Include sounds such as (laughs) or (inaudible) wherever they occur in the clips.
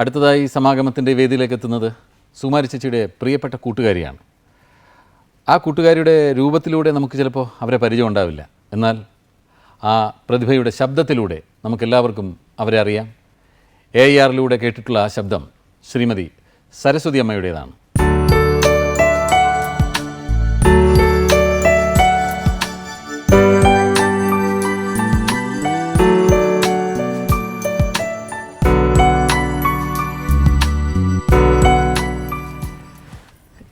അടുത്തതായി സമാഗമത്തിന്റെ വേദിയിലേക്ക് എത്തുന്നത് സുമാരി ചേച്ചിയുടെ പ്രിയപ്പെട്ട കൂട്ടുകാരിയാണ്. ആ കൂട്ടുകാരിയുടെ രൂപത്തിലൂടെ നമുക്ക് ചിലപ്പോൾ അവരെ പരിചയം ഉണ്ടാവില്ല. എന്നാൽ ആ പ്രതിഭയുടെ ശബ്ദത്തിലൂടെ നമുക്കെല്ലാവർക്കും അവരെ അറിയാം. എ ആറിലൂടെ കേട്ടിട്ടുള്ള ആ ശബ്ദം ശ്രീമതി സരസ്വതി അമ്മയുടേതാണ്.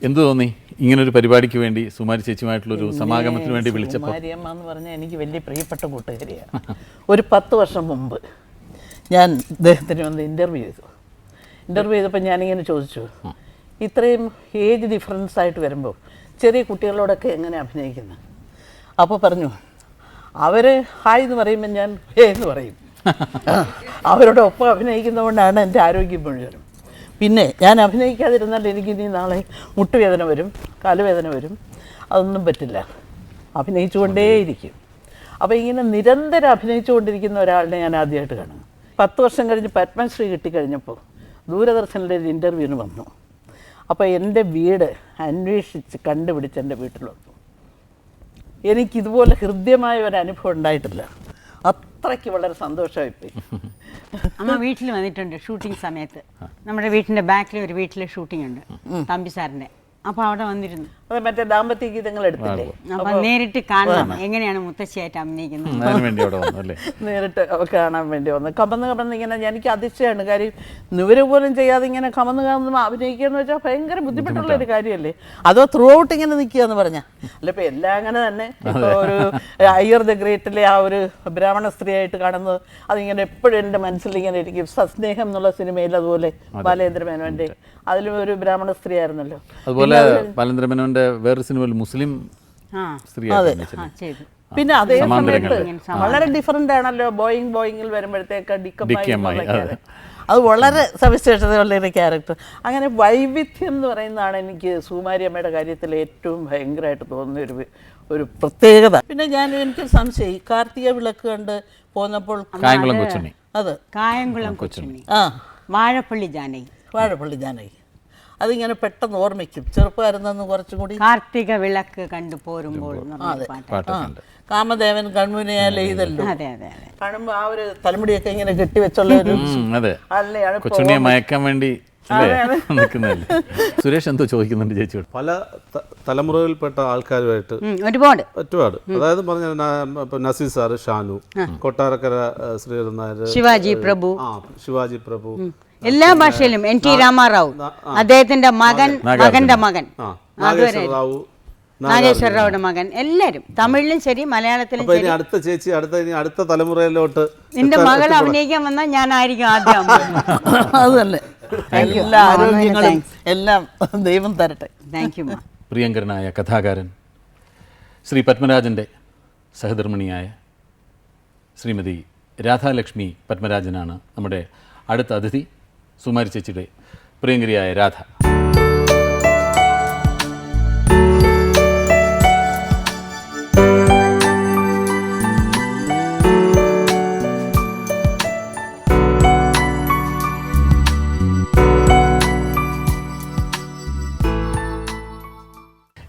എന്തു തോന്നി? ഇങ്ങനൊരു പരിപാടിക്ക് വേണ്ടി സുമാരി ചേച്ചിയുമായിട്ടുള്ളൊരു സമാഗമത്തിന് വേണ്ടി വിളിച്ചപ്പോൾ മാരിയമ്മ എന്ന് പറഞ്ഞാൽ എനിക്ക് വലിയ പ്രിയപ്പെട്ട കൂട്ടുകാരിയാണ്. ഒരു പത്ത് വർഷം മുമ്പ് ഞാൻ ഇദ്ദേഹത്തിന് വന്ന് ഇന്റർവ്യൂ ചെയ്തു. ഇന്റർവ്യൂ ചെയ്തപ്പോൾ ഞാനിങ്ങനെ ചോദിച്ചു ഇത്രയും ഏജ് ഡിഫറൻസ് ആയിട്ട് വരുമ്പോൾ ചെറിയ കുട്ടികളോടൊക്കെ എങ്ങനെ അഭിനയിക്കുന്നത് അപ്പോൾ പറഞ്ഞു അവർ ഹായ് എന്ന് പറയുമ്പോൾ ഞാൻ ഹേ എന്ന് പറയും. (laughs) അവരോടൊപ്പം അഭിനയിക്കുന്നതുകൊണ്ടാണ് എന്റെ ആരോഗ്യം മുഴുവനും. പിന്നെ ഞാൻ അഭിനയിക്കാതിരുന്നാൽ എനിക്ക് ഇനി നാളെ മുട്ടുവേദന വരും കാലുവേദന വരും. അതൊന്നും പറ്റില്ല. അഭിനയിച്ചുകൊണ്ടേയിരിക്കും. അപ്പോൾ ഇങ്ങനെ നിരന്തരം അഭിനയിച്ചുകൊണ്ടിരിക്കുന്ന ഒരാളിനെ ഞാൻ ആദ്യമായിട്ട് കാണും. പത്ത് വർഷം കഴിഞ്ഞ് പത്മശ്രീ കിട്ടിക്കഴിഞ്ഞപ്പോൾ ദൂരദർശനിലെ ഒരു ഇന്റർവ്യൂവിന് വന്നു. അപ്പോൾ എന്റെ വീട് അന്വേഷിച്ച് കണ്ടുപിടിച്ച് എന്റെ വീട്ടിൽ വന്നു എനിക്കിതുപോലെ ഹൃദ്യമായ ഒരു അനുഭവം ഉണ്ടായിട്ടില്ല. അത്രയ്ക്ക് വളരെ സന്തോഷമായിപ്പോയി അമ്മ വീട്ടിൽ വന്നിട്ടുണ്ട് ഷൂട്ടിംഗ് സമയത്ത്. നമ്മുടെ വീട്ടിന്റെ ബാക്കിൽ ഒരു വീട്ടിലെ ഷൂട്ടിംഗ് ഉണ്ട്. തമ്പി സാറിന്റെ. അപ്പൊ അവിടെ വന്നിരുന്നു. അത് മറ്റേ ദാമ്പത്യ ഗീതങ്ങൾ എടുത്തില്ലേ? അപ്പൊ നേരിട്ട് കാണണം. എങ്ങനെയാണ് മുത്തശ്ശിയായിട്ട് അഭിനയിക്കുന്നത്? നേരിട്ട് കാണാൻ വേണ്ടി വന്നു. കമന്ന് കമന്ന് ഇങ്ങനെ എനിക്ക് അതിശയമാണ്. കാര്യം ഇവർ പോലും ചെയ്യാതെ ഇങ്ങനെ കമന്ന് കമന്ന് അഭിനയിക്കുക എന്ന് വെച്ചാൽ ഭയങ്കര ബുദ്ധിമുട്ടുള്ള ഒരു കാര്യമല്ലേ? അതോ ത്രൂ ഔട്ട് ഇങ്ങനെ നിൽക്കുക എന്ന് പറഞ്ഞാൽ അല്ല ഇപ്പൊ എല്ലാം അങ്ങനെ തന്നെ. ഇപ്പൊ ഒരു അയ്യർ ദ ഗ്രേറ്റിലെ ആ ഒരു ബ്രാഹ്മണ സ്ത്രീയായിട്ട് കാണുന്നത് അതിങ്ങനെ എപ്പോഴും എന്റെ മനസ്സിൽ ഇങ്ങനെ ഇരിക്കും. സസ്നേഹം എന്നുള്ള സിനിമയിൽ അതുപോലെ ബാലേന്ദ്ര മേനോന്റെ അതിലും ഒരു ബ്രാഹ്മണ സ്ത്രീ ആയിരുന്നല്ലോ അതുപോലെ ബാലേന്ദ്രമേനോന്റെ വേറൊരു സിനിമയിൽ മുസ്ലിം സ്ത്രീ പിന്നെ അതേ സമയത്ത്. വളരെ ഡിഫറെന്റ് ആണല്ലോ. ബോയിങ് ബോയിങ്ങിൽ വരുമ്പോഴത്തേക്ക് ഡിക്കമായി അതെ. വളരെ സവിശേഷതയുള്ള ഒരു ക്യാരക്ടർ അങ്ങനെ വൈവിധ്യം എന്ന് പറയുന്നതാണ് എനിക്ക് സുമാരിയമ്മയുടെ കാര്യത്തിൽ ഏറ്റവും ഭയങ്കരമായിട്ട് തോന്നുന്ന ഒരു ഒരു പ്രത്യേകത. പിന്നെ ഞാൻ എനിക്ക് സംശയം. ഈ കാർത്തിക വിളക്ക് കണ്ട് പോന്നപ്പോൾ കായംകുളം കൊച്ചുണ്ണി. അത്. കായംകുളം കൊച്ചുണ്ണി. ആ. വാഴപ്പള്ളി ജാനകി. വാഴപ്പള്ളി ജാനകി. അതിങ്ങനെ പെട്ടെന്ന് ഓർമ്മിക്കും. ചെറുപ്പമായിരുന്നെന്ന് കുറച്ചും കൂടി കാർത്തിക വിളക്ക് കണ്ടു പോരുമ്പോൾ കാമദേവൻ കൺമുനയാലെ ഇതല്ലോ. അതെ അതെ അതെ. കാണുമ്പോൾ ആ ഒരു തലമുടിയൊക്കെ ഇങ്ങനെ കെട്ടിവെച്ചുള്ള ഒരു അതെ. കൊച്ചുണ്ണിയെ മയക്കാൻ വേണ്ടി (laughs) നിൽക്കുന്നതല്ലേ? സുരേഷ് എന്തോ ചോദിക്കുന്നുണ്ട് ചേച്ചി പല ത- തലമുറയിൽപ്പെട്ട ആൾക്കാരുമായിട്ട് ഉം, ഒരുപാട്. ഒരുപാട്. അതായത് പറഞ്ഞ ന- ഇപ്പൊ നസീർ സാറ് ഷാനു കൊട്ടാരക്കര ഏഹ്, ശ്രീധരൻ നായർ ശിവാജി പ്രഭു. ആ ശിവാജി പ്രഭു എല്ലാ ഭാഷയിലും എൻ ടി രാമാറാവു. അദ്ദേഹത്തിന്റെ മകൻ മകന്റെ മകൻ. ആ നാഗേശ്വര റാവു. റാവുടെ മകൻ. എല്ലാരും. തമിഴിലും ശരി മലയാളത്തിലും ശരി. അടുത്ത ചേച്ചി അടുത്ത ഇനി അടുത്ത തലമുറയിലോട്ട് നിന്റെ മകൾ അഭിനയിക്കാൻ വന്നാൽ ഞാനായിരിക്കും ആദ്യം അതല്ലേ (laughs) അത് എല്ലാ ആരോഗ്യങ്ങളും എല്ലാം ദൈവം തരട്ടെ. താങ്ക് യു മാ പ്രിയങ്കരനായ കഥാകാരൻ ശ്രീ പത്മരാജന്റെ സഹധർമ്മിണിയായ ശ്രീമതി രാധാലക്ഷ്മി പത്മരാജനാണ് നമ്മുടെ അടുത്ത അതിഥി. സുമാരി ചേച്ചിയുടെ പ്രിയങ്കരിയായ രാധ.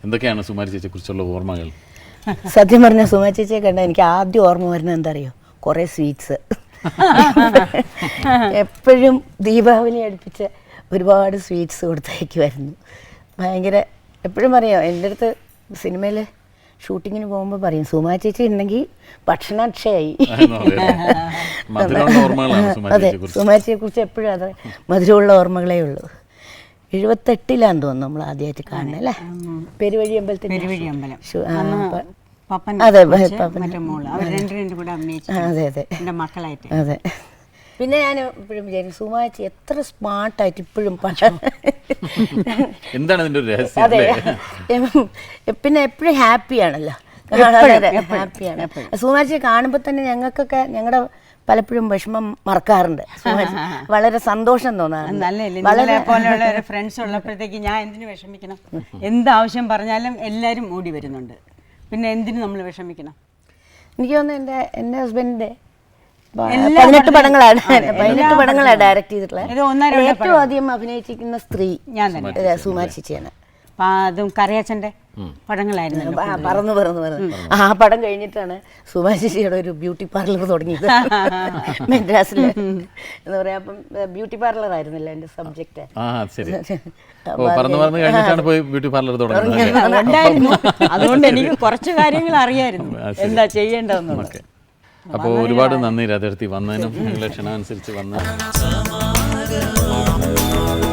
എന്തൊക്കെയാണ് സുമാരി ചേച്ചിയെക്കുറിച്ചുള്ള ഓർമ്മകൾ? സത്യം പറഞ്ഞ സുമാരി ചേച്ചിയെ കണ്ട എനിക്ക് ആദ്യം ഓർമ്മ വരുന്നത് എന്താ അറിയോ? കുറേ സ്വീറ്റ്സ്. എപ്പോഴും ദീപാവലി അടുപ്പിച്ച് ഒരുപാട് സ്വീറ്റ്സ് കൊടുത്തയക്കുമായിരുന്നു ഭയങ്കര എപ്പോഴും പറയാം എന്റെ അടുത്ത് സിനിമയിൽ ഷൂട്ടിങ്ങിന് പോകുമ്പോൾ പറയും സുമാ ചേച്ചി ഉണ്ടെങ്കിൽ ഭക്ഷണക്ഷയായി. മധുരമുള്ള ഓർമ്മകളാണ് സുമാരി അതെ സുമാ സുമാച്ചിയെ കുറിച്ച് എപ്പോഴും അത് മധുരമുള്ള ഓർമ്മകളേ ഉള്ളൂ. എഴുപത്തെട്ടിലാന്ന് തോന്നുന്നു നമ്മൾ ആദ്യമായിട്ട് കാണുന്നത് അല്ലേ പെരുവഴി അമ്പലത്തിൽ പെരുവഴി അമ്പലം പപ്പൻ അതെ, മറ്റേ മോൾ. അവർ രണ്ടുപേരും കൂടെ അഭിനയിച്ചു ആ, അതെ അതെ. മക്കളായിട്ട്. അതെ. പിന്നെ ഞാൻ ഇപ്പോഴും വിചാരിക്കും സുമാച്ചി എത്ര സ്മാർട്ടായിട്ട് ഇപ്പോഴും എന്താണ് രഹസ്യം അതെ. പിന്നെ എപ്പോഴും ഹാപ്പിയാണല്ലോ ഹാപ്പിയാണ് സുമാച്ചിയെ കാണുമ്പോൾ തന്നെ ഞങ്ങൾക്കൊക്കെ ഞങ്ങളുടെ പലപ്പോഴും വിഷമം മറക്കാറുണ്ട്. സുമാച്ചി വളരെ സന്തോഷം തോന്നാറുണ്ട്. പോലെയുള്ള ഫ്രണ്ട്സ് ഉള്ളപ്പോഴത്തേക്ക് ഞാൻ എന്തിനു വിഷമിക്കണം? എന്ത് ആവശ്യം പറഞ്ഞാലും എല്ലാവരും ഓടി വരുന്നുണ്ട്. പിന്നെ എന്തിനു നമ്മൾ വിഷമിക്കണം? എനിക്ക് തോന്നുന്നു എന്റെ എന്റെ ഹസ്ബൻഡിന്റെ പതിനെട്ട് പടങ്ങളാണ്. പതിനെട്ട് പടങ്ങളാണ് ഡയറക്റ്റ് ചെയ്തിട്ടുള്ളത്. ഏറ്റവും അധികം അഭിനയിച്ചിരിക്കുന്ന സ്ത്രീ ഞാൻ സുമാർ ചേച്ചിയാണ്. അതും കറിയാച്ചന്റെ പടങ്ങളായിരുന്നു പറന്ന് പറന്ന് പറന്ന്. ആ പടം കഴിഞ്ഞിട്ടാണ് സുഭാശിഷിയുടെ ഒരു ബ്യൂട്ടി പാർലർ തുടങ്ങിയത്. (laughs) മെഡ്രാസിൽ എന്ന് പറയാ അപ്പം ബ്യൂട്ടി പാർലർ ആയിരുന്നില്ല എന്റെ സബ്ജക്റ്റ് കഴിഞ്ഞിട്ടാണ് പോയി ബ്യൂട്ടി പാർലർ ഉണ്ടായിരുന്നു (laughs) അതുകൊണ്ട് എനിക്ക് കുറച്ച് കാര്യങ്ങൾ അറിയായിരുന്നു. എന്താ ചെയ്യേണ്ടതെന്നുള്ളത്. അപ്പോൾ ഒരുപാട് നന്ദി രാധേർത്തി. വന്നതിനും നിങ്ങളുടെ ക്ഷണം അനുസരിച്ച് വന്ന് (laughs)